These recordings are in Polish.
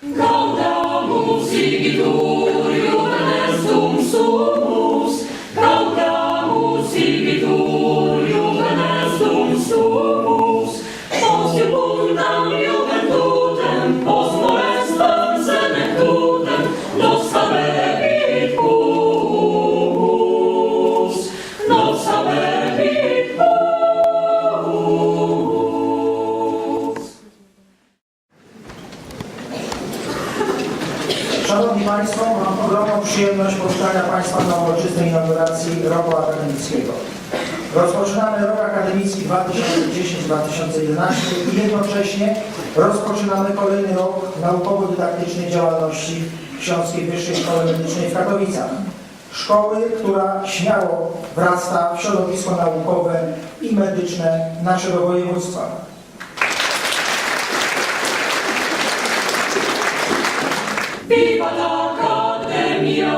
Когда музыки дух Szanowni Państwo, mam ogromną przyjemność powitania Państwa na uroczystej inauguracji roku akademickiego. Rozpoczynamy rok akademicki 2010-2011 i jednocześnie rozpoczynamy kolejny rok naukowo-dydaktycznej działalności Śląskiej Wyższej Szkoły Medycznej w Katowicach. Szkoły, która śmiało wrasta w środowisko naukowe i medyczne naszego województwa. Viva l'accademia,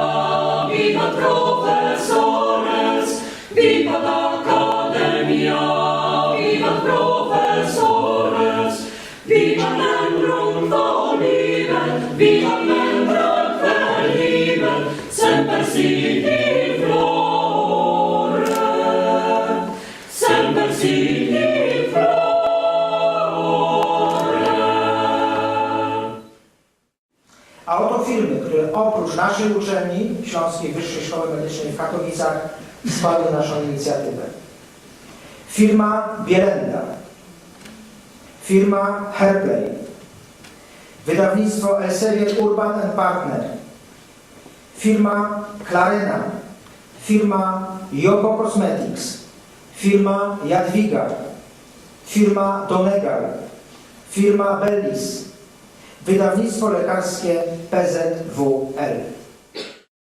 viva professores, viva l'accademia, viva professores, viva membrum viva A oto firmy, które oprócz naszej uczelni, Śląskiej Wyższej Szkoły Medycznej w Katowicach, wsparły naszą inicjatywę. Firma Bielenda, firma Herplay, wydawnictwo Elsevier Urban and Partner, firma Clarena, firma Joko Cosmetics, firma Jadwiga, firma Donegal, firma Bellis, Wydawnictwo lekarskie PZWL.